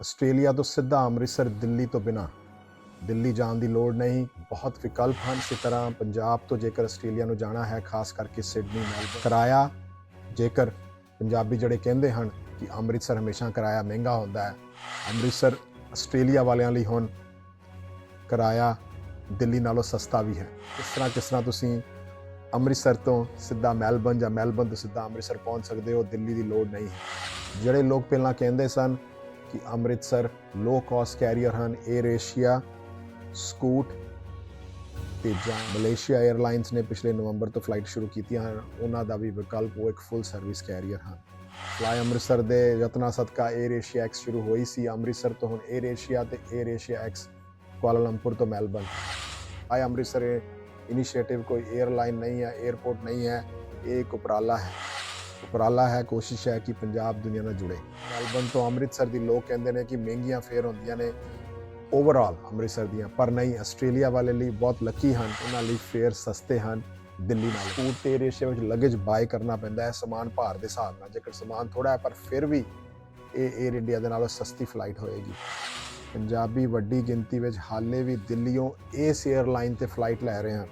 Australia ਤੋਂ ਸਿੱਧਾ ਅੰਮ੍ਰਿਤਸਰ, ਦਿੱਲੀ ਤੋਂ ਬਿਨਾ। ਦਿੱਲੀ ਜਾਣ ਦੀ ਲੋੜ ਨਹੀਂ, ਬਹੁਤ ਵਿਕਲਪ ਹਨ। ਇਸੇ ਤਰ੍ਹਾਂ ਪੰਜਾਬ ਤੋਂ ਜੇਕਰ ਆਸਟ੍ਰੇਲੀਆ ਨੂੰ ਜਾਣਾ ਹੈ, ਖਾਸ ਕਰਕੇ ਸਿਡਨੀ ਮੈਲਬਨ ਕਿਰਾਇਆ, ਜੇਕਰ ਪੰਜਾਬੀ ਜਿਹੜੇ ਕਹਿੰਦੇ ਹਨ ਕਿ ਅੰਮ੍ਰਿਤਸਰ ਹਮੇਸ਼ਾ ਕਿਰਾਇਆ ਮਹਿੰਗਾ ਹੁੰਦਾ ਹੈ, ਅੰਮ੍ਰਿਤਸਰ ਆਸਟ੍ਰੇਲੀਆ ਵਾਲਿਆਂ ਲਈ ਹੁਣ ਕਿਰਾਇਆ ਦਿੱਲੀ ਨਾਲੋਂ ਸਸਤਾ ਵੀ ਹੈ। ਇਸ ਤਰ੍ਹਾਂ, ਕਿਸ ਤਰ੍ਹਾਂ ਤੁਸੀਂ ਅੰਮ੍ਰਿਤਸਰ ਤੋਂ ਸਿੱਧਾ ਮੈਲਬਰਨ ਜਾਂ ਮੈਲਬਰਨ ਤੋਂ ਸਿੱਧਾ ਅੰਮ੍ਰਿਤਸਰ ਪਹੁੰਚ ਸਕਦੇ ਹੋ, ਦਿੱਲੀ ਦੀ ਲੋੜ ਨਹੀਂ। ਹੈ ਜਿਹੜੇ ਲੋਕ ਪਹਿਲਾਂ ਕਹਿੰਦੇ ਸਨ ਕਿ ਅੰਮ੍ਰਿਤਸਰ ਲੋ ਕਾਸਟ ਕੈਰੀਅਰ ਹਨ ਏਅਰ ਏਸ਼ੀਆ ਸਕੂਟ ਤੇ ਜਾਂ ਮਲੇਸ਼ੀਆ 에ਅਰਲਾਈਨਸ ਨੇ ਪਿਛਲੇ ਨਵੰਬਰ ਤੋਂ ਫਲਾਈਟ ਸ਼ੁਰੂ ਕੀਤੀਆਂ ਹਨ। ਉਹਨਾਂ ਦਾ ਵੀ ਵਿਕਲਪ ਉਹ ਇੱਕ ਫੁੱਲ ਸਰਵਿਸ ਕੈਰੀਅਰ ਹਨ। ਫਲਾਈ ਅੰਮ੍ਰਿਤਸਰ ਦੇ ਰਤਨਾ ਸਦਕਾ ਏਅਰ ਏਸ਼ੀਆ ਐਕਸ ਸ਼ੁਰੂ ਹੋਈ ਸੀ। ਅੰਮ੍ਰਿਤਸਰ ਤੋਂ ਹੁਣ ਏਅਰ ਏਸ਼ੀਆ ਤੇ Air Asia X Kuala Lumpur ਤੋਂ ਮੈਲਬਨ ਆਈ ਅੰਮ੍ਰਿਤਸਰ ਇਨੀਸ਼ੀਏਟਿਵ ਕੋਈ 에ਅਰਲਾਈਨ ਨਹੀਂ ਹੈ 에어ਪੋਰਟ ਨਹੀਂ ਹੈ, ਇਹ ਇੱਕ ਉਪਰਾਲਾ ਹੈ। ਉਪਰਾਲਾ ਹੈ, ਕੋਸ਼ਿਸ਼ ਹੈ ਕਿ ਪੰਜਾਬ ਦੁਨੀਆ ਨਾਲ ਜੁੜੇ। ਮੈਲਬਨ ਤੋਂ ਅੰਮ੍ਰਿਤਸਰ ਦੀ ਲੋਕ ਕਹਿੰਦੇ ਨੇ ਕਿ ਮਹਿੰਗੀਆਂ ਫੇਅਰ ਹੁੰਦੀਆਂ ਨੇ। ਓਵਰਆਲ ਅੰਮ੍ਰਿਤਸਰ ਦੀਆਂ, ਪਰ ਨਹੀਂ, ਆਸਟ੍ਰੇਲੀਆ ਵਾਲੇ ਲਈ ਬਹੁਤ ਲੱਕੀ ਹਨ। ਉਹਨਾਂ ਲਈ ਫੇਅਰ ਸਸਤੇ ਹਨ, ਦਿੱਲੀ ਨਾਲ। ਫੂਡ ਤੇ ਰੇਸ਼ੇ ਵਿੱਚ ਲਗੇਜ ਬਾਏ ਕਰਨਾ ਪੈਂਦਾ ਹੈ, ਸਮਾਨ ਭਾਰ ਦੇ ਹਿਸਾਬ ਨਾਲ। ਜੇਕਰ ਸਮਾਨ ਥੋੜਾ ਹੈ, ਪਰ ਫਿਰ ਵੀ ਇਹ 에ਅਰ ਇੰਡੀਆ ਦੇ ਨਾਲੋਂ ਸਸਤੀ ਫਲਾਈਟ ਹੋਏਗੀ। ਪੰਜਾਬੀ ਵੱਡੀ ਗਿਣਤੀ ਵਿੱਚ ਹਾਲੇ ਵੀ ਦਿੱਲੀੋਂ ਇਸ 에ਅਰਲਾਈਨ ਤੇ ਫਲਾਈਟ ਲੈ ਰਹੇ ਹਨ।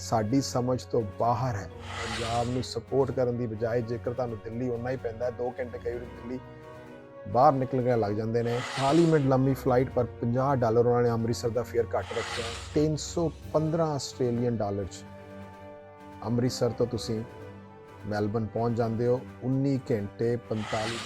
ਸਾਡੀ ਸਮਝ ਤੋਂ ਬਾਹਰ ਹੈ। ਪੰਜਾਬ ਨੂੰ ਸਪੋਰਟ ਕਰਨ ਦੀ ਬਜਾਏ ਜੇਕਰ ਤੁਹਾਨੂੰ ਦਿੱਲੀ ਉਨਾ ਹੀ ਪੈਂਦਾ ਹੈ 2 ਘੰਟੇ ਕਈ ਵਾਰੀ ਦਿੱਲੀ ਬਾਹਰ ਨਿਕਲ ਕੇ ਲੱਗ ਜਾਂਦੇ ਨੇ। 40 ਮਿੰਟ ਲੰਮੀ ਫਲਾਈਟ ਪਰ 50 ਡਾਲਰ ਉਹਨਾਂ ਨੇ ਅੰਮ੍ਰਿਤਸਰ ਦਾ ਫੇਅਰ ਘੱਟ ਰੱਖਿਆ ਹੈ। 315 ਆਸਟ੍ਰੇਲੀਅਨ ਡਾਲਰ ਚ ਅੰਮ੍ਰਿਤਸਰ ਤੋਂ ਤੁਸੀਂ ਮੈਲਬਨ ਪਹੁੰਚ ਜਾਂਦੇ ਹੋ 19 ਘੰਟੇ 45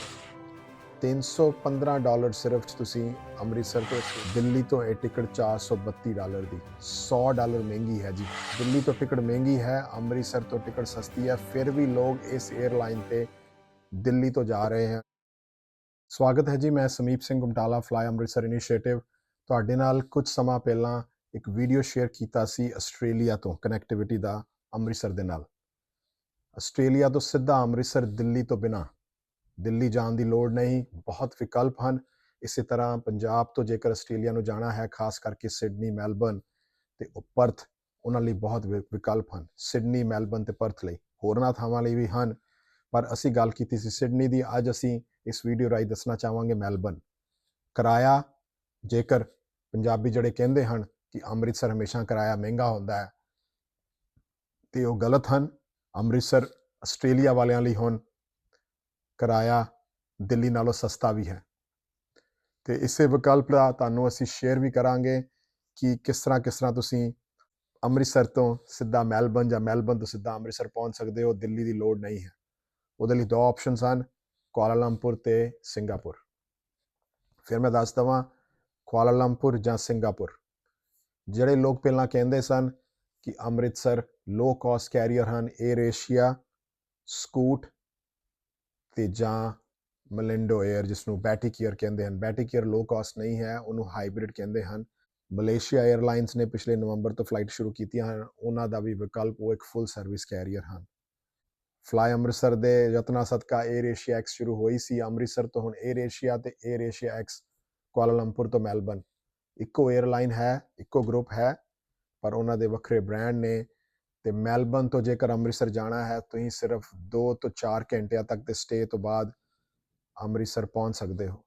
315 ਡਾਲਰ ਸਿਰਫ ਤੁਸੀਂ ਅੰਮ੍ਰਿਤਸਰ ਤੋਂ ਦਿੱਲੀ ਤੋਂ ਇਹ ਟਿਕਟ 432 ਡਾਲਰ ਦੀ। 100 ਡਾਲਰ ਮਹਿੰਗੀ ਹੈ ਜੀ। ਦਿੱਲੀ ਤੋਂ ਟਿਕਟ ਮਹਿੰਗੀ ਹੈ, ਅੰਮ੍ਰਿਤਸਰ ਤੋਂ ਟਿਕਟ ਸਸਤੀ ਹੈ, ਫਿਰ ਵੀ ਲੋਕ ਇਸ 에ਅਰਲਾਈਨ ਤੇ ਦਿੱਲੀ ਤੋਂ ਜਾ ਰਹੇ ਹਨ। ਸਵਾਗਤ ਹੈ ਜੀ, ਮੈਂ ਸਮੀਪ ਸਿੰਘ ਗੁਮਟਾਲਾ ਫਲਾਈ ਅੰਮ੍ਰਿਤਸਰ ਇਨੀਸ਼ੀਏਟਿਵ ਤੁਹਾਡੇ ਨਾਲ ਕੁਝ ਸਮਾਂ ਪਹਿਲਾਂ ਇੱਕ ਵੀਡੀਓ ਸ਼ੇਅਰ ਕੀਤਾ ਸੀ ਆਸਟ੍ਰੇਲੀਆ ਤੋਂ ਕਨੈਕਟੀਵਿਟੀ ਦਾ, ਅੰਮ੍ਰਿਤਸਰ ਦੇ ਨਾਲ। ਆਸਟ੍ਰੇਲੀਆ ਤੋਂ ਸਿੱਧਾ ਅੰਮ੍ਰਿਤਸਰ ਦਿੱਲੀ ਤੋਂ ਬਿਨਾ ਦਿੱਲੀ ਜਾਣ ਦੀ ਲੋੜ ਨਹੀਂ, ਬਹੁਤ ਵਿਕਲਪ ਹਨ। ਇਸੇ ਤਰ੍ਹਾਂ ਪੰਜਾਬ ਤੋਂ ਜੇਕਰ ਆਸਟ੍ਰੇਲੀਆ ਨੂੰ ਜਾਣਾ ਹੈ, ਖਾਸ ਕਰਕੇ ਸਿਡਨੀ, ਮੈਲਬਰਨ ਤੇ ਉਹ ਪਰਥ, ਉਹਨਾਂ ਲਈ ਬਹੁਤ ਵਿ- ਵਿਕਲਪ ਹਨ। ਸਿਡਨੀ, ਮੈਲਬਰਨ ਤੇ ਪਰਥ ਲਈ ਹੋਰਨਾਂ ਥਾਵਾਂ ਲਈ ਵੀ ਹਨ। ਪਰ ਅਸੀਂ ਗੱਲ ਕੀਤੀ ਸੀ ਸਿਡਨੀ ਦੀ, ਅੱਜ ਅਸੀਂ ਇਸ ਵੀਡੀਓ ਰਾਹੀਂ ਦੱਸਣਾ ਚਾਹਾਂਗੇ ਮੈਲਬਰਨ। ਕਿਰਾਇਆ, ਜੇਕਰ ਪੰਜਾਬੀ ਜਿਹੜੇ ਕਹਿੰਦੇ ਹਨ ਕਿ ਅੰਮ੍ਰਿਤਸਰ ਹਮੇਸ਼ਾ ਕਿਰਾਇਆ ਮਹਿੰਗਾ ਹੁੰਦਾ ਹੈ, ਤੇ ਉਹ ਗਲਤ ਹਨ। ਅੰਮ੍ਰਿਤਸਰ ਆਸਟ੍ਰੇਲੀਆ ਵਾਲਿਆਂ ਲਈ ਹੁਣ। ਕਿਰਾਇਆ, ਦਿੱਲੀ ਨਾਲੋਂ ਸਸਤਾ ਵੀ ਹੈ। ਤੇ ਇਸੇ ਵਿਕਲਪ ਦਾ ਤੁਹਾਨੂੰ ਅਸੀਂ ਸ਼ੇਅਰ ਵੀ ਕਰਾਂਗੇ ਕਿ ਕਿਸ ਤਰ੍ਹਾਂ ਕਿਸ ਤਰ੍ਹਾਂ ਤੁਸੀਂ ਅੰਮ੍ਰਿਤਸਰ ਤੋਂ ਸਿੱਧਾ ਮੈਲਬਨ ਜਾਂ ਮੈਲਬਨ ਤੋਂ ਸਿੱਧਾ ਅੰਮ੍ਰਿਤਸਰ ਪਹੁੰਚ ਸਕਦੇ ਹੋ, ਦਿੱਲੀ ਦੀ ਲੋੜ ਨਹੀਂ ਹੈ। ਉਹਦੇ ਲਈ ਦੋ ਆਪਸ਼ਨਸ ਹਨ, ਕੁਆਲਾਲੰਪੁਰ ਤੇ ਸਿੰਗਾਪੁਰ। ਫਿਰ ਮੈਂ ਦੱਸ ਦਵਾਂ, ਕੁਆਲਾਲੰਪੁਰ ਜਾਂ ਸਿੰਗਾਪੁਰ। ਜਿਹੜੇ ਲੋਕ ਪਹਿਲਾਂ ਕਹਿੰਦੇ ਸਨ ਕਿ ਅੰਮ੍ਰਿਤਸਰ ਲੋ ਕਾਸਟ ਕੈਰੀਅਰ ਹਨ 에ਅਰ ਏਸ਼ੀਆ ਸਕੂਟ ਤੇ ਜਾਂ ਮਲਿੰਡੋ 에ਅਰ ਜਿਸ ਨੂੰ ਬੈਟਿਕ 에ਅਰ ਕਹਿੰਦੇ ਹਨ। ਬੈਟਿਕ 에ਅਰ ਲੋ ਕਾਸਟ ਨਹੀਂ ਹੈ, ਉਹਨੂੰ ਹਾਈਬ੍ਰਿਡ ਕਹਿੰਦੇ ਹਨ। ਮਲੇਸ਼ੀਆ 에ਅਰਲਾਈਨਸ ਨੇ ਪਿਛਲੇ ਨਵੰਬਰ ਤੋਂ ਫਲਾਈਟ ਸ਼ੁਰੂ ਕੀਤੀਆਂ ਹਨ। ਉਹਨਾਂ ਦਾ ਵੀ ਵਿਕਲਪ ਉਹ ਇੱਕ ਫੁੱਲ ਸਰਵਿਸ ਕੈਰੀਅਰ ਹਨ। ਫਲਾਈ ਅੰਮ੍ਰਿਤਸਰ ਦੇ ਯਤਨਾ ਸਦਕਾ 에ਅਰ ਏਸ਼ੀਆ ਐਕਸ ਸ਼ੁਰੂ ਹੋਈ ਸੀ। ਅੰਮ੍ਰਿਤਸਰ ਤੋਂ ਹੁਣ 에ਅਰ ਏਸ਼ੀਆ ਤੇ Air Asia X Kuala Lumpur ਤੋਂ ਮੈਲਬਨ ਇੱਕੋ 에ਅਰਲਾਈਨ ਹੈ, ਇੱਕੋ ਗਰੁੱਪ ਹੈ, ਪਰ ਉਹਨਾਂ ਦੇ ਵੱਖਰੇ ਬ੍ਰਾਂਡ ਨੇ ਤੇ ਮੈਲਬਨ ਤੋਂ ਜੇਕਰ ਅੰਮ੍ਰਿਤਸਰ ਜਾਣਾ ਹੈ, ਤੁਸੀਂ ਸਿਰਫ 2 ਤੋਂ 4 ਘੰਟਿਆਂ ਤੱਕ ਦੇ ਸਟੇ ਤੋਂ ਬਾਅਦ ਅੰਮ੍ਰਿਤਸਰ ਪਹੁੰਚ ਸਕਦੇ ਹੋ।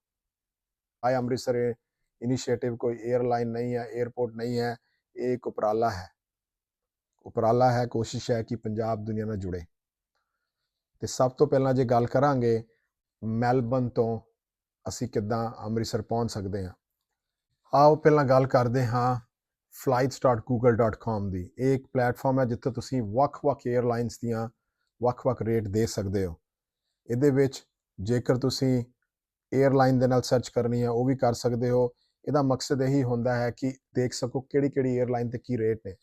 ਆਈ ਅੰਮ੍ਰਿਤਸਰ ਇਨੀਸ਼ੀਏਟਿਵ ਕੋਈ 에ਅਰਲਾਈਨ ਨਹੀਂ ਹੈ 에ਅਰਪੋਰਟ ਨਹੀਂ ਹੈ, ਇਹ ਇੱਕ ਉਪਰਾਲਾ ਹੈ। ਉਪਰਾਲਾ ਹੈ, ਕੋਸ਼ਿਸ਼ ਹੈ ਕਿ ਪੰਜਾਬ ਦੁਨੀਆ ਨਾਲ ਜੁੜੇ। ਤੇ ਸਭ ਤੋਂ ਪਹਿਲਾਂ ਜੇ ਗੱਲ ਕਰਾਂਗੇ ਮੈਲਬਨ ਤੋਂ ਅਸੀਂ ਕਿੱਦਾਂ ਅੰਮ੍ਰਿਤਸਰ ਪਹੁੰਚ ਸਕਦੇ ਹਾਂ। ਆਓ ਪਹਿਲਾਂ ਗੱਲ ਕਰਦੇ ਹਾਂ flights.google.com ਦੀ। ਇਹ ਇੱਕ ਪਲੇਟਫਾਰਮ ਹੈ ਜਿੱਥੇ ਤੁਸੀਂ ਵੱਖ-ਵੱਖ 에ਅਰਲਾਈਨਸ ਦੀਆਂ ਵੱਖ-ਵੱਖ ਰੇਟ ਦੇ ਸਕਦੇ ਹੋ। ਇਹਦੇ ਵਿੱਚ ਜੇਕਰ ਤੁਸੀਂ 에ਅਰਲਾਈਨ ਦੇ ਨਾਲ ਸਰਚ ਕਰਨੀ ਹੈ, ਉਹ ਵੀ ਕਰ ਸਕਦੇ ਹੋ। ਇਹਦਾ ਮਕਸਦ ਇਹੀ ਹੁੰਦਾ ਹੈ ਕਿ ਦੇਖ ਸਕੋ ਕਿਹੜੀ-ਕਿਹੜੀ 에ਅਰਲਾਈਨ ਤੇ ਕੀ ਰੇਟ ਨੇ।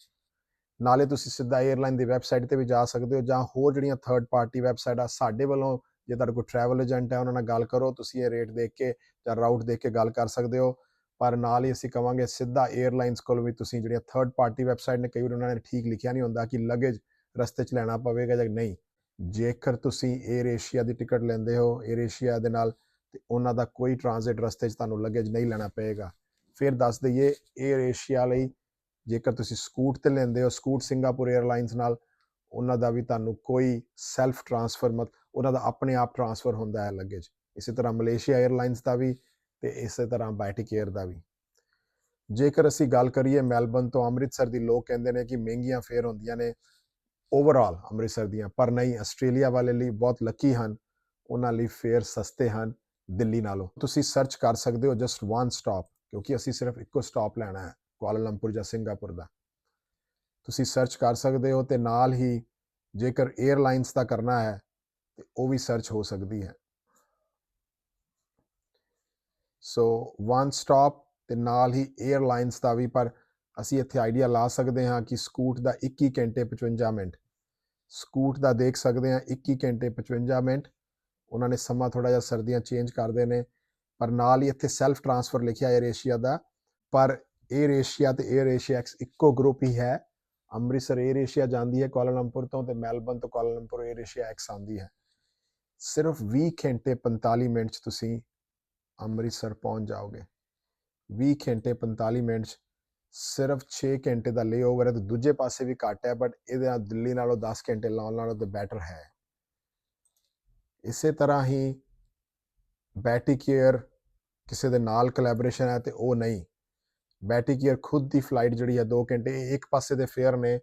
ਨਾਲੇ ਤੁਸੀਂ ਸਿੱਧਾ 에ਅਰਲਾਈਨ ਦੀ ਵੈਬਸਾਈਟ ਤੇ ਵੀ ਜਾ ਸਕਦੇ ਹੋ ਜਾਂ ਹੋਰ ਜਿਹੜੀਆਂ ਥਰਡ ਪਾਰਟੀ ਵੈਬਸਾਈਟ ਆ, ਸਾਡੇ ਵੱਲੋਂ ਜੇ ਤੁਹਾਡੇ ਕੋਲ ਟਰੈਵਲ ਏਜੰਟ ਹੈ, ਉਹਨਾਂ ਨਾਲ ਗੱਲ ਕਰੋ, ਤੁਸੀਂ ਇਹ ਰੇਟ ਦੇਖ ਕੇ ਜਾਂ ਰਾਊਟ ਦੇਖ ਕੇ ਗੱਲ ਕਰ ਸਕਦੇ ਹੋ। ਪਰ ਨਾਲ ਹੀ ਅਸੀਂ ਕਹਾਂਗੇ ਸਿੱਧਾ 에ਅਰਲਾਈਨਸ ਕੋਲ ਵੀ ਤੁਸੀਂ ਜਿਹੜੀਆਂ ਥਰਡ ਪਾਰਟੀ ਵੈਬਸਾਈਟ ਨੇ, ਕਈ ਵਾਰ ਉਹਨਾਂ ਨੇ ਠੀਕ ਲਿਖਿਆ ਨਹੀਂ ਹੁੰਦਾ ਕਿ ਲਗੇਜ ਰਸਤੇ 'ਚ ਲੈਣਾ ਪਵੇਗਾ ਜਾਂ ਨਹੀਂ। ਜੇਕਰ ਤੁਸੀਂ 에ਅਰ ਏਸ਼ੀਆ ਦੀ ਟਿਕਟ ਲੈਂਦੇ ਹੋ 에ਅਰ ਏਸ਼ੀਆ ਦੇ ਨਾਲ ਤੇ ਉਹਨਾਂ ਦਾ ਕੋਈ ਟ੍ਰਾਂਜ਼ਿਟ ਰਸਤੇ 'ਚ ਤੁਹਾਨੂੰ ਲਗੇਜ ਨਹੀਂ ਲੈਣਾ ਪਏਗਾ। ਫਿਰ ਦੱਸ ਦਈਏ 에ਅਰ ਏਸ਼ੀਆ ਲਈ ਜੇਕਰ ਤੁਸੀਂ ਸਕੂਟ ਤੇ ਲੈਂਦੇ ਹੋ, ਸਕੂਟ ਸਿੰਗਾਪੁਰ 에ਅਰਲਾਈਨਸ ਨਾਲ, ਉਹਨਾਂ ਦਾ ਵੀ ਤੁਹਾਨੂੰ ਕੋਈ ਸੈਲਫ ਟ੍ਰਾਂਸਫਰ ਮਤ, ਉਹਨਾਂ ਦਾ ਆਪਣੇ ਆਪ ਟ੍ਰਾਂਸਫਰ ਹੁੰਦਾ ਹੈ ਲਗੇਜ ਇਸੇ ਤਰ੍ਹਾਂ ਮਲੇਸ਼ੀਆ 에ਅਰਲਾਈਨਸ ਦਾ ਵੀ ਤੇ ਇਸੇ ਤਰ੍ਹਾਂ ਬੈਟਿਕ ਏਅਰ ਦਾ ਵੀ। ਜੇਕਰ ਅਸੀਂ ਗੱਲ ਕਰੀਏ ਮੈਲਬਨ ਤੋਂ ਅੰਮ੍ਰਿਤਸਰ ਦੀ, ਲੋਕ ਕਹਿੰਦੇ ਨੇ ਕਿ ਮਹਿੰਗੀਆਂ ਫੇਅਰ ਹੁੰਦੀਆਂ ਨੇ ਓਵਰਆਲ ਅੰਮ੍ਰਿਤਸਰ ਦੀਆਂ, ਪਰ ਨਹੀਂ, ਆਸਟ੍ਰੇਲੀਆ ਵਾਲੇ ਲਈ ਬਹੁਤ ਲੱਕੀ ਹਨ। ਉਹਨਾਂ ਲਈ ਫੇਅਰ ਸਸਤੇ ਹਨ ਦਿੱਲੀ ਨਾਲੋਂ। ਤੁਸੀਂ ਸਰਚ ਕਰ ਸਕਦੇ ਹੋ ਜਸਟ ਵਨ ਸਟਾਪ ਕਿਉਂਕਿ ਅਸੀਂ ਸਿਰਫ ਇੱਕੋ ਸਟਾਪ ਲੈਣਾ ਹੈ ਕੁਆਲਾਲੰਪੁਰ ਜਾਂ ਸਿੰਗਾਪੁਰ ਦਾ। ਤੁਸੀਂ ਸਰਚ ਕਰ ਸਕਦੇ ਹੋ ਤੇ ਨਾਲ ਹੀ ਜੇਕਰ 에ਅਰਲਾਈਨਸ ਦਾ ਕਰਨਾ ਹੈ, ਤੇ ਉਹ ਵੀ ਸਰਚ ਹੋ ਸਕਦੀ ਹੈ। ਸੋ ਵਨ ਸਟਾਪ ਤੇ ਨਾਲ ਹੀ 에ਅਰਲਾਈਨਸ ਦਾ ਵੀ, ਪਰ ਅਸੀਂ ਇੱਥੇ ਆਈਡੀਆ ਲਾ ਸਕਦੇ ਹਾਂ ਕਿ ਸਕੂਟ ਦਾ 21 ਘੰਟੇ 55 ਮਿੰਟ। ਸਕੂਟ ਦਾ ਦੇਖ ਸਕਦੇ ਹਾਂ 21 ਘੰਟੇ 55 ਮਿੰਟ। ਉਹਨਾਂ ਨੇ ਸਮਾਂ ਥੋੜਾ ਜਿਹਾ ਸਰਦੀਆਂ ਚੇਂਜ ਕਰਦੇ ਨੇ, ਪਰ ਨਾਲ ਹੀ ਇੱਥੇ ਸੈਲਫ ਟ੍ਰਾਂਸਫਰ ਲਿਖਿਆ ਏਅਰ ਏਸ਼ੀਆ ਦਾ। ਪਰ ਏਅਰ ਏਸ਼ੀਆ ਤੇ ਏਅਰ ਏਸ਼ੀਆ ਐਕਸ ਇੱਕੋ ਗਰੁੱਪ ਹੀ ਹੈ। ਅੰਮ੍ਰਿਤਸਰ ਏਅਰ ਏਸ਼ੀਆ ਜਾਂਦੀ ਹੈ ਕੁਆਲਾਲੰਪੁਰ ਤੋਂ ਤੇ ਮੈਲਬਨ ਤੋਂ ਕੁਆਲਾਲੰਪੁਰ ਏਅਰ ਏਸ਼ੀਆ ਐਕਸ ਆਉਂਦੀ ਹੈ। ਸਿਰਫ 20 ਘੰਟੇ 45 ਮਿੰਟ ਚ ਤੁਸੀਂ ਅੰਮ੍ਰਿਤਸਰ ਪਹੁੰਚ ਜਾਓਗੇ। 20 ਘੰਟੇ 45 ਮਿੰਟ 'ਚ ਸਿਰਫ 6 ਘੰਟੇ ਦਾ ਲੇਓਵਰ ਹੈ ਤੇ ਦੂਜੇ ਪਾਸੇ ਵੀ ਘੱਟ ਹੈ ਬਟ ਇਹਦੇ ਨਾਲ ਦਿੱਲੀ ਨਾਲੋਂ 10 ਘੰਟੇ ਲਾਉਣ ਨਾਲੋਂ ਤਾਂ ਬੈਟਰ ਹੈ। ਇਸੇ ਤਰ੍ਹਾਂ ਹੀ ਬੈਟਿਕ ਏਅਰ ਕਿਸੇ ਦੇ ਨਾਲ ਕੋਲੈਬੋਰੇਸ਼ਨ ਹੈ ਤੇ ਉਹ ਨਹੀਂ। ਬੈਟੀ ਕੇਅਰ ਖੁਦ ਦੀ ਫਲਾਈਟ ਜਿਹੜੀ ਹੈ 2 ਘੰਟੇ ਇੱਕ ਪਾਸੇ ਦੇ ਫੇਅਰ ਨੇ,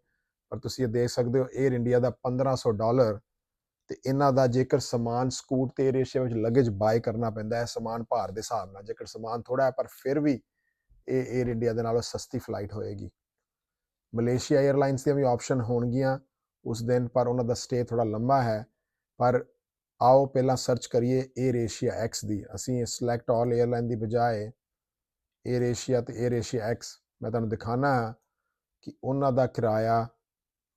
ਪਰ ਤੁਸੀਂ ਇਹ ਦੇਖ ਸਕਦੇ ਹੋ 에ਅਰ ਇੰਡੀਆ ਦਾ 1500 ਡਾਲਰ ਤੇ ਇਹਨਾਂ ਦਾ ਜੇਕਰ ਸਮਾਨ ਸਕੂਟ ਤੇ ਰੇਸ਼ੀਓ ਵਿੱਚ ਲਗੇਜ ਬਾਏ ਕਰਨਾ ਪੈਂਦਾ ਹੈ, ਸਮਾਨ ਭਾਰ ਦੇ ਹਿਸਾਬ ਨਾਲ, ਜੇਕਰ ਸਮਾਨ ਥੋੜਾ ਹੈ ਪਰ ਫਿਰ ਵੀ ਇਹ 에ਅਰ ਇੰਡੀਆ ਦੇ ਨਾਲੋਂ ਸਸਤੀ ਫਲਾਈਟ ਹੋਏਗੀ। ਮਲੇਸ਼ੀਆ 에ਅਰਲਾਈਨਸ ਦੀਆਂ ਵੀ ਆਪਸ਼ਨ ਹੋਣਗੀਆਂ ਉਸ ਦਿਨ, ਪਰ ਉਹਨਾਂ ਦਾ ਸਟੇ ਥੋੜਾ ਲੰਮਾ ਹੈ। ਪਰ ਆਓ ਪਹਿਲਾਂ ਸਰਚ ਕਰੀਏ 에ਅਰ ਏਸ਼ੀਆ ਐਕਸ ਦੀ। ਅਸੀਂ ਸਿਲੈਕਟ ਆਲ 에ਅਰਲਾਈਨ ਦੀ ਬਜਾਏ 에ਅਰ ਏਸ਼ੀਆ ਤੇ 에ਅਰ ਏਸ਼ੀਆ ਐਕਸ ਮੈਂ ਤੁਹਾਨੂੰ ਦਿਖਾਣਾ ਹੈ ਕਿ ਉਹਨਾਂ ਦਾ ਕਿਰਾਇਆ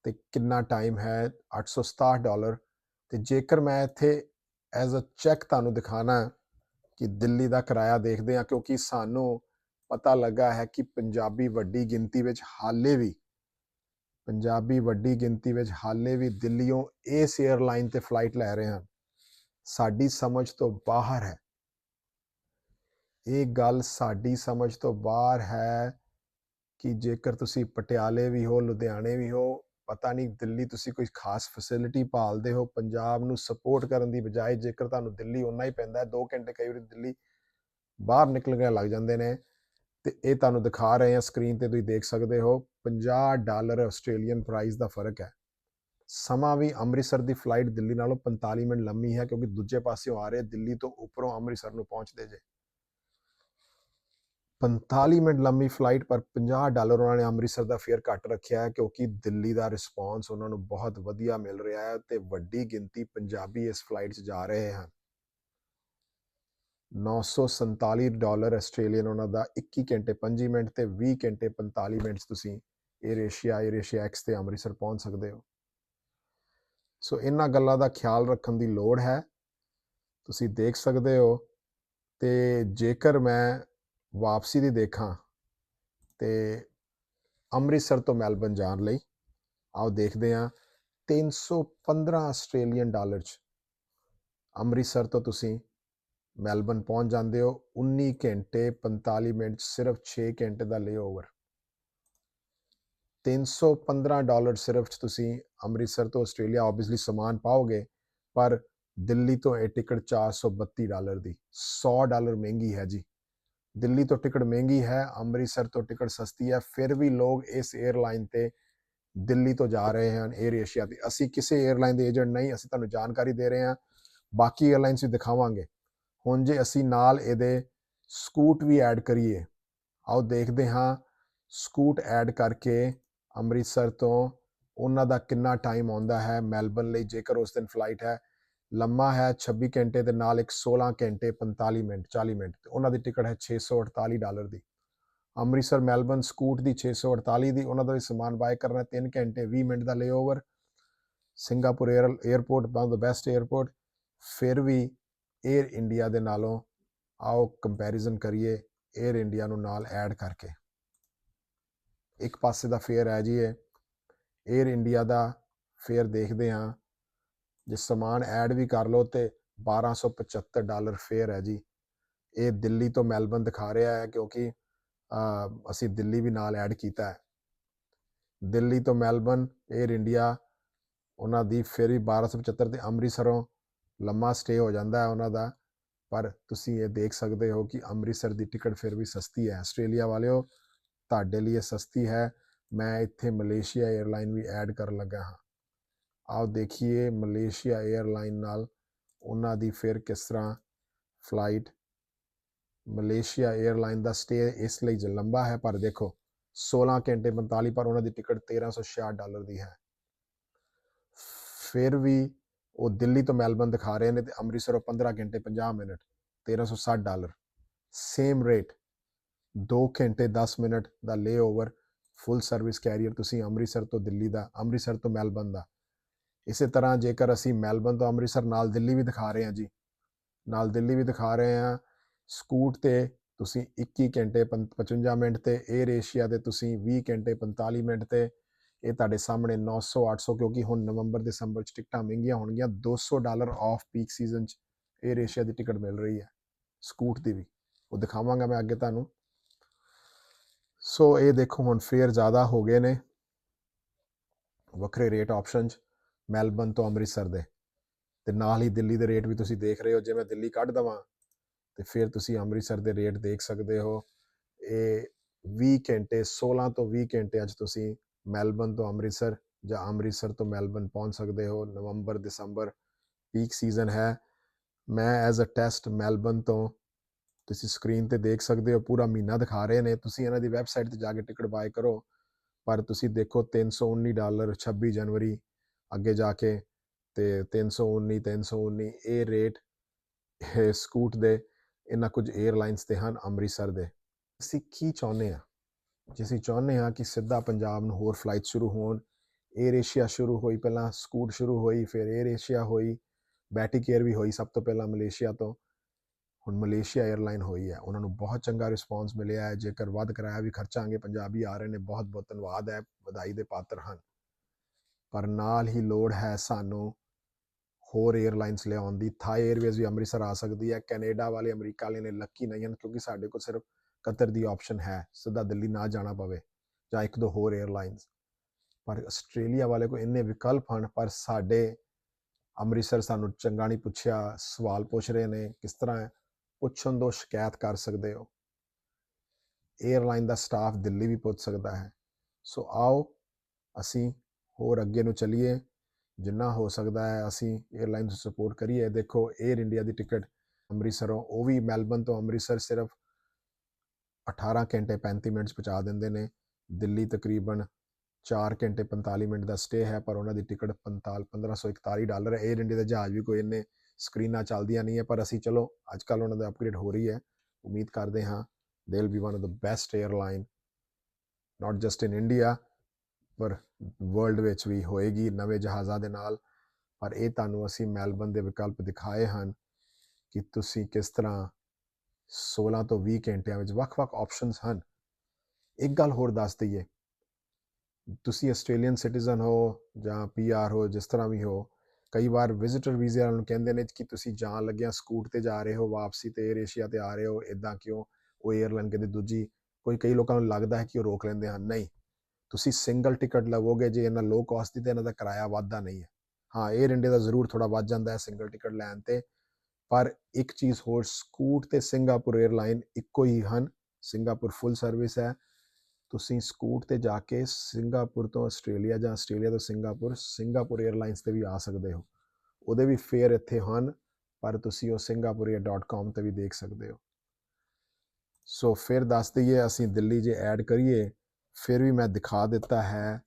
ਤੇ ਕਿੰਨਾ ਟਾਈਮ ਹੈ 867 ਡਾਲਰ ਤੇ ਜੇਕਰ ਮੈਂ ਇੱਥੇ ਐਜ਼ ਅ ਚੈੱਕ ਤੁਹਾਨੂੰ ਦਿਖਾਣਾ ਕਿ ਦਿੱਲੀ ਦਾ ਕਿਰਾਇਆ ਦੇਖਦੇ ਹਾਂ, ਕਿਉਂਕਿ ਸਾਨੂੰ ਪਤਾ ਲੱਗਾ ਹੈ ਕਿ ਪੰਜਾਬੀ ਵੱਡੀ ਗਿਣਤੀ ਵਿੱਚ ਹਾਲੇ ਵੀ, ਪੰਜਾਬੀ ਵੱਡੀ ਗਿਣਤੀ ਵਿੱਚ ਹਾਲੇ ਵੀ ਦਿੱਲੀੋਂ ਇਸ 에ਅਰਲਾਈਨ ਤੇ ਫਲਾਈਟ ਲੈ ਰਹੇ ਹਨ ਸਾਡੀ ਸਮਝ ਤੋਂ ਬਾਹਰ ਹੈ। ਇਹ ਗੱਲ ਸਾਡੀ ਸਮਝ ਤੋਂ ਬਾਹਰ ਹੈ ਕਿ ਜੇਕਰ ਤੁਸੀਂ ਪਟਿਆਲੇ ਵੀ ਹੋ, ਲੁਧਿਆਣੇ ਵੀ ਹੋ ਪਤਾ ਨਹੀਂ ਦਿੱਲੀ ਤੁਸੀਂ ਕੋਈ ਖਾਸ ਫੈਸਿਲਿਟੀ ਭਾਲਦੇ ਹੋ, ਪੰਜਾਬ ਨੂੰ ਸਪੋਰਟ ਕਰਨ ਦੀ ਬਜਾਏ ਜੇਕਰ ਤੁਹਾਨੂੰ ਦਿੱਲੀ ਉਨਾ ਹੀ ਪੈਂਦਾ ਹੈ 2 ਘੰਟੇ ਕਈ ਵਾਰੀ ਦਿੱਲੀ ਬਾਹਰ ਨਿਕਲ ਕੇ ਲੱਗ ਜਾਂਦੇ ਨੇ, ਤੇ ਇਹ ਤੁਹਾਨੂੰ ਦਿਖਾ ਰਹੇ ਹਾਂ ਸਕਰੀਨ ਤੇ ਤੁਸੀਂ ਦੇਖ ਸਕਦੇ ਹੋ 50 ਡਾਲਰ ਆਸਟ੍ਰੇਲੀਅਨ ਪ੍ਰਾਈਸ ਦਾ ਫ਼ਰਕ ਹੈ। ਸਮਾਂ ਵੀ ਅੰਮ੍ਰਿਤਸਰ ਦੀ ਫਲਾਈਟ ਦਿੱਲੀ ਨਾਲੋਂ 45 ਮਿੰਟ ਲੰਮੀ ਹੈ ਕਿਉਂਕਿ ਦੂਜੇ ਪਾਸਿਓਂ ਆ ਰਹੇ ਦਿੱਲੀ ਤੋਂ ਉੱਪਰੋਂ ਅੰਮ੍ਰਿਤਸਰ ਨੂੰ ਪਹੁੰਚਦੇ ਜੇ। 45 ਮਿੰਟ ਲੰਮੀ ਫਲਾਈਟ ਪਰ 50 ਡਾਲਰ ਉਹਨਾਂ ਨੇ ਅੰਮ੍ਰਿਤਸਰ ਦਾ ਫੇਅਰ ਘੱਟ ਰੱਖਿਆ ਹੈ ਕਿਉਂਕਿ ਦਿੱਲੀ ਦਾ ਰਿਸਪੌਂਸ ਉਹਨਾਂ ਨੂੰ ਬਹੁਤ ਵਧੀਆ ਮਿਲ ਰਿਹਾ ਹੈ ਤੇ ਵੱਡੀ ਗਿਣਤੀ ਪੰਜਾਬੀ ਇਸ ਫਲਾਈਟ 'ਚ ਜਾ ਰਹੇ ਹਨ। 947 ਡਾਲਰ ਆਸਟ੍ਰੇਲੀਅਨ ਉਹਨਾਂ ਦਾ 21 ਘੰਟੇ 25 ਮਿੰਟ ਤੇ 20 ਘੰਟੇ 45 ਮਿੰਟ 'ਚ ਤੁਸੀਂ Air Asia Air Asia X ਤੇ ਅੰਮ੍ਰਿਤਸਰ ਪਹੁੰਚ ਸਕਦੇ ਹੋ। ਸੋ ਇਹਨਾਂ ਗੱਲਾਂ ਦਾ ਖਿਆਲ ਰੱਖਣ ਦੀ ਲੋੜ ਹੈ। ਤੁਸੀਂ ਦੇਖ ਸਕਦੇ ਹੋ ਤੇ ਜੇਕਰ ਮੈਂ ਵਾਪਸੀ ਦੀ ਦੇਖਾਂ ਤੇ ਅੰਮ੍ਰਿਤਸਰ ਤੋਂ ਮੈਲਬਨ ਜਾਣ ਲਈ। ਆਓ ਦੇਖਦੇ ਹਾਂ 315 ਆਸਟ੍ਰੇਲੀਅਨ ਡਾਲਰ ਚ ਅੰਮ੍ਰਿਤਸਰ ਤੋਂ ਤੁਸੀਂ ਮੈਲਬਨ ਪਹੁੰਚ ਜਾਂਦੇ ਹੋ। 19 ਘੰਟੇ 45 ਮਿੰਟ ਸਿਰਫ 6 ਘੰਟੇ ਦਾ ਲੇਓਵਰ 315 ਡਾਲਰ ਸਿਰਫ 'ਚ ਤੁਸੀਂ ਅੰਮ੍ਰਿਤਸਰ ਤੋਂ ਆਸਟ੍ਰੇਲੀਆ ਆਬਵੀਅਸਲੀ ਸਮਾਨ ਪਾਓਗੇ, ਪਰ ਦਿੱਲੀ ਤੋਂ ਇਹ ਟਿਕਟ 432 ਡਾਲਰ ਦੀ। 100 ਡਾਲਰ ਮਹਿੰਗੀ ਹੈ ਜੀ। ਦਿੱਲੀ ਤੋਂ ਟਿਕਟ ਮਹਿੰਗੀ ਹੈ, ਅੰਮ੍ਰਿਤਸਰ ਤੋਂ ਟਿਕਟ ਸਸਤੀ ਹੈ, ਫਿਰ ਵੀ ਲੋਕ ਇਸ 에ਅਰਲਾਈਨ ਤੇ ਦਿੱਲੀ ਤੋਂ ਜਾ ਰਹੇ ਹਨ 에ਅਰ ਏਸ਼ੀਆ ਤੇ। ਅਸੀਂ ਕਿਸੇ 에ਅਰਲਾਈਨ ਦੇ ਏਜੰਟ ਨਹੀਂ, ਅਸੀਂ ਤੁਹਾਨੂੰ ਜਾਣਕਾਰੀ ਦੇ ਰਹੇ ਹਾਂ। ਬਾਕੀ 에ਅਰਲਾਈਨਸ ਵੀ ਦਿਖਾਵਾਂਗੇ। ਹੁਣ ਜੇ ਅਸੀਂ ਨਾਲ ਇਹਦੇ ਸਕੂਟ ਵੀ ਐਡ ਕਰੀਏ, ਆਓ ਦੇਖਦੇ ਹਾਂ ਸਕੂਟ ਐਡ ਕਰਕੇ ਅੰਮ੍ਰਿਤਸਰ ਤੋਂ ਉਹਨਾਂ ਦਾ ਕਿੰਨਾ ਟਾਈਮ ਆਉਂਦਾ ਹੈ ਮੈਲਬਨ ਲਈ ਜੇਕਰ ਉਸ ਦਿਨ ਫਲਾਈਟ ਹੈ ਲੰਮਾ ਹੈ 26 ਘੰਟੇ ਦੇ ਨਾਲ ਇੱਕ 16 ਘੰਟੇ 45 ਮਿੰਟ 40 ਮਿੰਟ ਉਹਨਾਂ ਦੀ ਟਿਕਟ ਹੈ 648 ਡਾਲਰ ਦੀ। ਅੰਮ੍ਰਿਤਸਰ ਮੈਲਬਨ ਸਕੂਟ ਦੀ 648 ਦੀ ਉਹਨਾਂ ਦਾ ਵੀ ਸਮਾਨ ਬਾਏ ਕਰਨਾ 3 ਘੰਟੇ 20 ਮਿੰਟ ਦਾ ਲੇਓਵਰ। ਸਿੰਗਾਪੁਰ 에ਅਰਪੋਰਟ ਬੰਦ ਦਾ ਬੈਸਟ 에ਅਰਪੋਰਟ ਫਿਰ ਵੀ 에ਅਰ ਇੰਡੀਆ ਦੇ ਨਾਲੋਂ ਆਓ ਕੰਪੈਰੀਜ਼ਨ ਕਰੀਏ 에ਅਰ ਇੰਡੀਆ ਨੂੰ ਨਾਲ ਐਡ ਕਰਕੇ। ਇੱਕ ਪਾਸੇ ਦਾ ਫੇਅਰ ਹੈ ਜੀ ਇਹ 에ਅਰ ਇੰਡੀਆ ਦਾ ਫੇਅਰ ਦੇਖਦੇ ਹਾਂ। ਜੇ ਸਮਾਨ ਐਡ ਵੀ ਕਰ ਲਓ ਤੇ 1275 ਡਾਲਰ ਫੇਅਰ ਹੈ ਜੀ। ਇਹ ਦਿੱਲੀ ਤੋਂ ਮੈਲਬਨ ਦਿਖਾ ਰਿਹਾ ਹੈ ਕਿਉਂਕਿ ਅਸੀਂ ਦਿੱਲੀ ਵੀ ਨਾਲ ਐਡ ਕੀਤਾ ਹੈ। ਦਿੱਲੀ ਤੋਂ ਮੈਲਬਨ 에ਅਰ ਇੰਡੀਆ ਉਹਨਾਂ ਦੀ ਫੇਰ ਵੀ 1275 ਤੇ ਅੰਮ੍ਰਿਤਸਰੋਂ ਲੰਮਾ ਸਟੇ ਹੋ ਜਾਂਦਾ ਹੈ ਉਹਨਾਂ ਦਾ। ਪਰ ਤੁਸੀਂ ਇਹ ਦੇਖ ਸਕਦੇ ਹੋ ਕਿ ਅੰਮ੍ਰਿਤਸਰ ਦੀ ਟਿਕਟ ਫਿਰ ਵੀ ਸਸਤੀ ਹੈ। ਆਸਟ੍ਰੇਲੀਆ ਵਾਲਿਓ, ਤੁਹਾਡੇ ਲਈ ਇਹ ਸਸਤੀ ਹੈ। ਮੈਂ ਇੱਥੇ ਮਲੇਸ਼ੀਆ 에ਅਰਲਾਈਨ ਵੀ ਐਡ ਕਰਨ ਲੱਗਾ ਹਾਂ। ਆਓ ਦੇਖੀਏ ਮਲੇਸ਼ੀਆ 에ਅਰਲਾਈਨ ਨਾਲ ਉਹਨਾਂ ਦੀ ਫਿਰ ਕਿਸ ਤਰ੍ਹਾਂ ਫਲਾਈਟ ਮਲੇਸ਼ੀਆ 에ਅਰਲਾਈਨ ਦਾ ਸਟੇ ਇਸ ਲਈ ਲੰਬਾ ਹੈ, ਪਰ ਦੇਖੋ 16 ਘੰਟੇ 45 ਪਰ ਉਹਨਾਂ ਦੀ ਟਿਕਟ 1366 ਡਾਲਰ ਦੀ ਹੈ। ਫਿਰ ਵੀ ਉਹ ਦਿੱਲੀ ਤੋਂ ਮੈਲਬਨ ਦਿਖਾ ਰਹੇ ਨੇ ਤੇ ਅੰਮ੍ਰਿਤਸਰੋਂ 15 ਘੰਟੇ 50 ਮਿੰਟ 1360 ਡਾਲਰ। ਸੇਮ ਰੇਟ 2 ਘੰਟੇ 10 ਮਿੰਟ ਦਾ ਲੇਓਵਰ ਫੁੱਲ ਸਰਵਿਸ ਕੈਰੀਅਰ ਤੁਸੀਂ ਅੰਮ੍ਰਿਤਸਰ ਤੋਂ ਦਿੱਲੀ ਦਾ, ਅੰਮ੍ਰਿਤਸਰ ਤੋਂ ਮੈਲਬਨ ਦਾ। ਇਸੇ ਤਰ੍ਹਾਂ ਜੇਕਰ ਅਸੀਂ ਮੈਲਬਨ ਤੋਂ ਅੰਮ੍ਰਿਤਸਰ ਨਾਲ ਦਿੱਲੀ ਵੀ ਦਿਖਾ ਰਹੇ ਹਾਂ ਜੀ, ਨਾਲ ਦਿੱਲੀ ਵੀ ਦਿਖਾ ਰਹੇ ਹਾਂ, ਸਕੂਟ ਤੇ ਤੁਸੀਂ 21 ਘੰਟੇ ਪੰ- 55 ਮਿੰਟ ਤੇ 에ਅਰ ਏਸ਼ੀਆ ਤੇ ਤੁਸੀਂ 20 ਘੰਟੇ 45 ਮਿੰਟ ਤੇ, ਇਹ ਤੁਹਾਡੇ ਸਾਹਮਣੇ 900 800 ਕਿਉਂਕਿ ਹੁਣ ਨਵੰਬਰ, ਦਸੰਬਰ ਚ ਟਿਕਟਾਂ ਮਹਿੰਗੀਆਂ ਹੋਣਗੀਆਂ 200 ਡਾਲਰ ਆਫ ਪੀਕ ਸੀਜ਼ਨ ਚ 에ਅਰ ਏਸ਼ੀਆ ਦੀ ਟਿਕਟ ਮਿਲ ਰਹੀ ਹੈ, ਸਕੂਟ ਦੀ ਵੀ, ਉਹ ਦਿਖਾਵਾਂਗਾ ਮੈਂ ਅੱਗੇ ਤੁਹਾਨੂੰ। ਸੋ ਇਹ ਦੇਖੋ ਹੁਣ ਫੇਅਰ ਜ਼ਿਆਦਾ ਹੋ ਗਏ ਨੇ, ਵੱਖਰੇ ਰੇਟ ਆਪਸ਼ਨ ਚ। ਮੈਲਬਨ ਤੋਂ ਅੰਮ੍ਰਿਤਸਰ ਦੇ। ਤੇ ਨਾਲ ਹੀ ਦਿੱਲੀ ਦੇ ਰੇਟ ਵੀ ਤੁਸੀਂ ਦੇਖ ਰਹੇ ਹੋ। ਜੇ ਮੈਂ ਦਿੱਲੀ ਕੱਢ ਦਵਾਂ, ਤੇ ਫਿਰ ਤੁਸੀਂ ਅੰਮ੍ਰਿਤਸਰ ਦੇ ਰੇਟ ਦੇਖ ਸਕਦੇ ਹੋ। ਇਹ 20 ਘੰਟੇ 16 ਤੋਂ 20 ਘੰਟੇ ਅੱਜ ਤੁਸੀਂ ਮੈਲਬਨ ਤੋਂ ਅੰਮ੍ਰਿਤਸਰ ਜਾਂ ਅੰਮ੍ਰਿਤਸਰ ਤੋਂ ਮੈਲਬਨ ਪਹੁੰਚ ਸਕਦੇ ਹੋ। ਨਵੰਬਰ, ਦਸੰਬਰ ਪੀਕ ਸੀਜ਼ਨ ਹੈ। ਮੈਂ ਐਜ਼ ਅ ਟੈਸਟ ਮੈਲਬਨ ਤੋਂ ਤੁਸੀਂ ਸਕਰੀਨ ਤੇ ਦੇਖ ਸਕਦੇ ਹੋ। ਪੂਰਾ ਮਹੀਨਾ ਦਿਖਾ ਰਹੇ ਨੇ। ਤੁਸੀਂ ਇਹਨਾਂ ਦੀ ਵੈਬਸਾਈਟ ਤੇ ਜਾ ਕੇ ਟਿਕਟ ਬਾਏ ਕਰੋ। ਪਰ ਤੁਸੀਂ ਦੇਖੋ 319 ਡਾਲਰ 26 ਜਨਵਰੀ ਅੱਗੇ ਜਾ ਕੇ ਤੇ 319 319 ਇਹ ਰੇਟ ਸਕੂਟ ਦੇ, ਇਹਨਾਂ ਕੁਝ 에ਅਰਲਾਈਨਸ ਤੇ ਹਨ ਅੰਮ੍ਰਿਤਸਰ ਦੇ। ਅਸੀਂ ਕੀ ਚਾਹੁੰਦੇ ਆ ਜਿਸੀਂ ਚਾਹੁੰਦੇ ਆ ਕਿ ਸਿੱਧਾ ਪੰਜਾਬ ਨੂੰ ਹੋਰ ਫਲਾਈਟ ਸ਼ੁਰੂ ਹੋਣ 에ਅਰ ਏਸ਼ੀਆ ਸ਼ੁਰੂ ਹੋਈ, ਪਹਿਲਾਂ ਸਕੂਟ ਸ਼ੁਰੂ ਹੋਈ, ਫਿਰ 에ਅਰ ਏਸ਼ੀਆ ਹੋਈ ਬੈਟਿਕ 에ਅਰ ਵੀ ਹੋਈ ਸਭ ਤੋਂ ਪਹਿਲਾਂ ਮਲੇਸ਼ੀਆ ਤੋਂ। ਹੁਣ ਮਲੇਸ਼ੀਆ 에ਅਰਲਾਈਨ ਹੋਈ ਹੈ, ਉਹਨਾਂ ਨੂੰ ਬਹੁਤ ਚੰਗਾ ਰਿਸਪਾਂਸ ਮਿਲਿਆ ਹੈ, ਜੇਕਰ ਵੱਧ ਕਰਾਇਆ ਵੀ ਖਰਚਾਂਗੇ, ਪੰਜਾਬੀ ਆ ਰਹੇ ਨੇ ਬਹੁਤ ਬਹੁਤ ਧੰਨਵਾਦ ਹੈ, ਵਧਾਈ ਦੇ ਪਾਤਰ ਹਨ। ਪਰ ਨਾਲ ਹੀ ਲੋੜ ਹੈ ਸਾਨੂੰ ਹੋਰ 에ਅਰਲਾਈਨਸ ਲਿਆਉਣ ਦੀ। ਥਾਈ 에ਅਰਵੇਜ਼ ਵੀ ਅੰਮ੍ਰਿਤਸਰ ਆ ਸਕਦੀ ਹੈ, ਕੈਨੇਡਾ ਵਾਲੇ ਅਮਰੀਕਾ ਵਾਲੇ ਨੇ ਲੱਕੀ ਨਹੀਂ ਹਨ ਕਿਉਂਕਿ ਸਾਡੇ ਕੋਲ ਸਿਰਫ ਕਤਰ ਦੀ ਆਪਸ਼ਨ ਹੈ, ਸਿੱਧਾ ਦਿੱਲੀ ਨਾ ਜਾਣਾ ਪਵੇ ਜਾਂ ਇੱਕ ਦੋ ਹੋਰ 에ਅਰਲਾਈਨਸ ਪਰ ਆਸਟ੍ਰੇਲੀਆ ਵਾਲੇ ਕੋ ਇੰਨੇ ਵਿਕਲਪ ਹਨ, ਪਰ ਸਾਡੇ ਅੰਮ੍ਰਿਤਸਰ ਸਾਨੂੰ ਚੰਗਾ ਨਹੀਂ ਪੁੱਛਿਆ, ਸਵਾਲ ਪੁੱਛ ਰਹੇ ਨੇ, ਕਿਸ ਤਰ੍ਹਾਂ ਹੈ ਪੁੱਛਣ ਤੋਂ ਸ਼ਿਕਾਇਤ ਕਰ ਸਕਦੇ ਹੋ? 에ਅਰਲਾਈਨ ਦਾ ਸਟਾਫ ਦਿੱਲੀ ਵੀ ਪੁੱਛ ਸਕਦਾ ਹੈ। ਸੋ ਆਓ, ਅਸੀਂ ਹੋਰ ਅੱਗੇ ਨੂੰ ਚੱਲੀਏ। ਜਿੰਨਾ ਹੋ ਸਕਦਾ ਹੈ ਅਸੀਂ 에ਅਰਲਾਈਨਸ ਨੂੰ ਸਪੋਰਟ ਕਰੀਏ। ਦੇਖੋ 에ਅਰ ਇੰਡੀਆ ਦੀ ਟਿਕਟ ਅੰਮ੍ਰਿਤਸਰੋਂ, ਉਹ ਵੀ ਮੈਲਬਨ ਤੋਂ ਅੰਮ੍ਰਿਤਸਰ ਸਿਰਫ 18 ਘੰਟੇ 35 ਮਿੰਟ ਪਹੁੰਚਾ ਦਿੰਦੇ ਨੇ। ਦਿੱਲੀ ਤਕਰੀਬਨ 4 ਘੰਟੇ 45 ਮਿੰਟ ਦਾ ਸਟੇ ਹੈ, ਪਰ ਉਹਨਾਂ ਦੀ ਟਿਕਟ 45 1541 ਡਾਲਰ ਹੈ। 에ਅਰ ਇੰਡੀਆ ਦੇ ਜਹਾਜ਼ ਵੀ ਕੋਈ ਇੰਨੇ ਸਕਰੀਨਾਂ ਚੱਲਦੀਆਂ ਨਹੀਂ ਹੈ, ਪਰ ਅਸੀਂ ਚਲੋ ਅੱਜ ਕੱਲ ਉਹਨਾਂ ਦਾ ਅਪਗ੍ਰੇਡ ਹੋ ਰਹੀ ਹੈ। ਉਮੀਦ ਕਰਦੇ ਹਾਂ they will be one of the best airline not just in India ਪਰ ਵਰਲਡ ਵਿੱਚ ਵੀ ਹੋਏਗੀ ਨਵੇਂ ਜਹਾਜ਼ਾਂ ਦੇ ਨਾਲ। ਪਰ ਇਹ ਤੁਹਾਨੂੰ ਅਸੀਂ ਮੈਲਬਨ ਦੇ ਵਿਕਲਪ ਦਿਖਾਏ ਹਨ ਕਿ ਤੁਸੀਂ ਕਿਸ ਤਰ੍ਹਾਂ 16 ਤੋਂ 20 ਘੰਟਿਆਂ ਵਿੱਚ ਵੱਖ-ਵੱਖ ਆਪਸ਼ਨਸ ਹਨ। ਇੱਕ ਗੱਲ ਹੋਰ ਦੱਸ ਦਈਏ। ਤੁਸੀਂ ਆਸਟ੍ਰੇਲੀਅਨ ਸਿਟੀਜ਼ਨ ਹੋ ਜਾਂ ਪੀਆਰ ਹੋ, ਜਿਸ ਤਰ੍ਹਾਂ ਵੀ ਹੋ, ਕਈ ਵਾਰ ਵਿਜ਼ਿਟਰ ਵੀਜ਼ੇ ਵਾਲਿਆਂ ਨੂੰ ਕਹਿੰਦੇ ਨੇ ਕਿ ਤੁਸੀਂ ਜਾਣ ਲੱਗਿਆ ਸਕੂਟ ਤੇ ਜਾ ਰਹੇ ਹੋ, ਵਾਪਸੀ ਤੇ 에ਅਰ ਏਸ਼ੀਆ ਤੇ ਆ ਰਹੇ ਹੋ ਇਦਾਂ ਕਿਉਂ? ਉਹ 에ਅਰਲਾਈਨ ਕਹਿੰਦੇ ਦੂਜੀ, ਕੋਈ ਕਈ ਲੋਕਾਂ ਨੂੰ ਲੱਗਦਾ ਹੈ ਕਿ ਉਹ ਰੋਕ ਲੈਂਦੇ ਹਨ। ਨਹੀਂ। ਤੁਸੀਂ ਸਿੰਗਲ ਟਿਕਟ ਲਵੋਗੇ, ਜੇ ਇਹਨਾਂ ਲੋ ਕਾਸਟ ਦੀ ਤੇ ਇਹਨਾਂ ਦਾ ਕਿਰਾਇਆ ਵਾਧਾ ਨਹੀਂ ਹੈ। ਹਾਂ 에ਅਰ ਇੰਡੀਆ ਦਾ ਜ਼ਰੂਰ ਥੋੜਾ ਵੱਧ ਜਾਂਦਾ ਹੈ ਸਿੰਗਲ ਟਿਕਟ ਲੈਣ ਤੇ, ਪਰ ਇੱਕ ਚੀਜ਼ ਹੋਰ, ਸਕੂਟ ਤੇ ਸਿੰਗਾਪੁਰ 에ਅਰਲਾਈਨ ਇੱਕੋ ਹੀ ਹਨ। ਸਿੰਗਾਪੁਰ ਫੁੱਲ ਸਰਵਿਸ ਹੈ। ਤੁਸੀਂ ਸਕੂਟ ਤੇ ਜਾ ਕੇ ਸਿੰਗਾਪੁਰ ਤੋਂ ਆਸਟ੍ਰੇਲੀਆ ਜਾਂ ਆਸਟ੍ਰੇਲੀਆ ਤੋਂ ਸਿੰਗਾਪੁਰ ਸਿੰਗਾਪੁਰ 에ਅਰਲਾਈਨਸ ਤੇ ਵੀ ਆ ਸਕਦੇ ਹੋ। ਉਹਦੇ ਵੀ ਫੇਅਰ ਇੱਥੇ ਹਨ, ਪਰ ਤੁਸੀਂ ਉਹ singapuria.com ਤੇ ਵੀ ਦੇਖ ਸਕਦੇ ਹੋ। ਸੋ ਫਿਰ ਦੱਸ ਦਈਏ, ਅਸੀਂ ਦਿੱਲੀ ਜੇ ਐਡ ਕਰੀਏ ਫਿਰ ਵੀ ਮੈਂ ਦਿਖਾ ਦਿੱਤਾ ਹੈ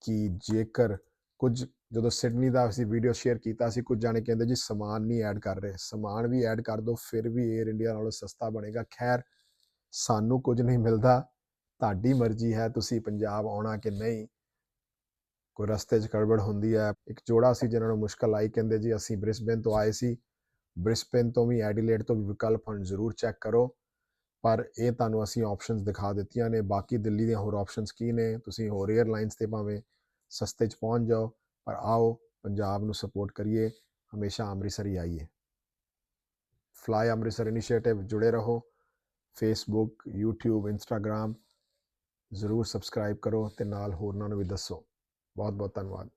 ਕਿ ਜੇਕਰ ਕੁਝ ਜਦੋਂ ਸਿਡਨੀ ਦਾ ਅਸੀਂ ਵੀਡੀਓ ਸ਼ੇਅਰ ਕੀਤਾ ਸੀ, ਕੁਝ ਜਾਣੇ ਕਹਿੰਦੇ ਜੀ ਸਮਾਨ ਨਹੀਂ ਐਡ ਕਰ ਰਹੇ। ਸਮਾਨ ਵੀ ਐਡ ਕਰ ਦਿਓ ਫਿਰ ਵੀ 에ਅਰ ਇੰਡੀਆ ਨਾਲੋਂ ਸਸਤਾ ਬਣੇਗਾ। ਖੈਰ, ਸਾਨੂੰ ਕੁਝ ਨਹੀਂ ਮਿਲਦਾ। ਤੁਹਾਡੀ ਮਰਜ਼ੀ ਹੈ, ਤੁਸੀਂ ਪੰਜਾਬ ਆਉਣਾ ਕਿ ਨਹੀਂ। ਕੋਈ ਰਸਤੇ 'ਚ ਗੜਬੜ ਹੁੰਦੀ ਹੈ। ਇੱਕ ਜੋੜਾ ਸੀ ਜਿਨ੍ਹਾਂ ਨੂੰ ਮੁਸ਼ਕਲ ਆਈ, ਕਹਿੰਦੇ ਜੀ ਅਸੀਂ ਬ੍ਰਿਸਬੇਨ ਤੋਂ ਆਏ ਸੀ। ਬ੍ਰਿਸਬੇਨ ਤੋਂ ਵੀ ਐਡੀਲੇਡ ਤੋਂ ਵੀ ਵਿਕਲਪ ਹਨ ਜ਼ਰੂਰ ਚੈੱਕ ਕਰੋ। ਪਰ ਇਹ ਤੁਹਾਨੂੰ ਅਸੀਂ ਆਪਸ਼ਨਸ ਦਿਖਾ ਦਿੱਤੀਆਂ ਨੇ। ਬਾਕੀ ਦਿੱਲੀ ਦੀਆਂ ਹੋਰ ਆਪਸ਼ਨਸ ਕੀ ਨੇ? ਤੁਸੀਂ ਹੋਰ 에ਅਰਲਾਈਨਸ ਤੇ ਭਾਵੇਂ ਸਸਤੇ 'ਚ ਪਹੁੰਚ ਜਾਓ, ਪਰ ਆਓ, ਪੰਜਾਬ ਨੂੰ ਸਪੋਰਟ ਕਰੀਏ। ਹਮੇਸ਼ਾ ਅੰਮ੍ਰਿਤਸਰ ਹੀ ਆਈਏ। ਫਲਾਈ ਅੰਮ੍ਰਿਤਸਰ ਇਨੀਸ਼ੀਏਟਿਵ ਜੁੜੇ ਰਹੋ। ਫੇਸਬੁੱਕ YouTube ਇੰਸਟਾਗ੍ਰam ਜ਼ਰੂਰ ਸਬਸਕ੍ਰਾਈਬ ਕਰੋ ਤੇ ਨਾਲ ਹੋਰਨਾਂ ਨੂੰ ਵੀ ਦੱਸੋ। ਬਹੁਤ ਬਹੁਤ ਧੰਨਵਾਦ।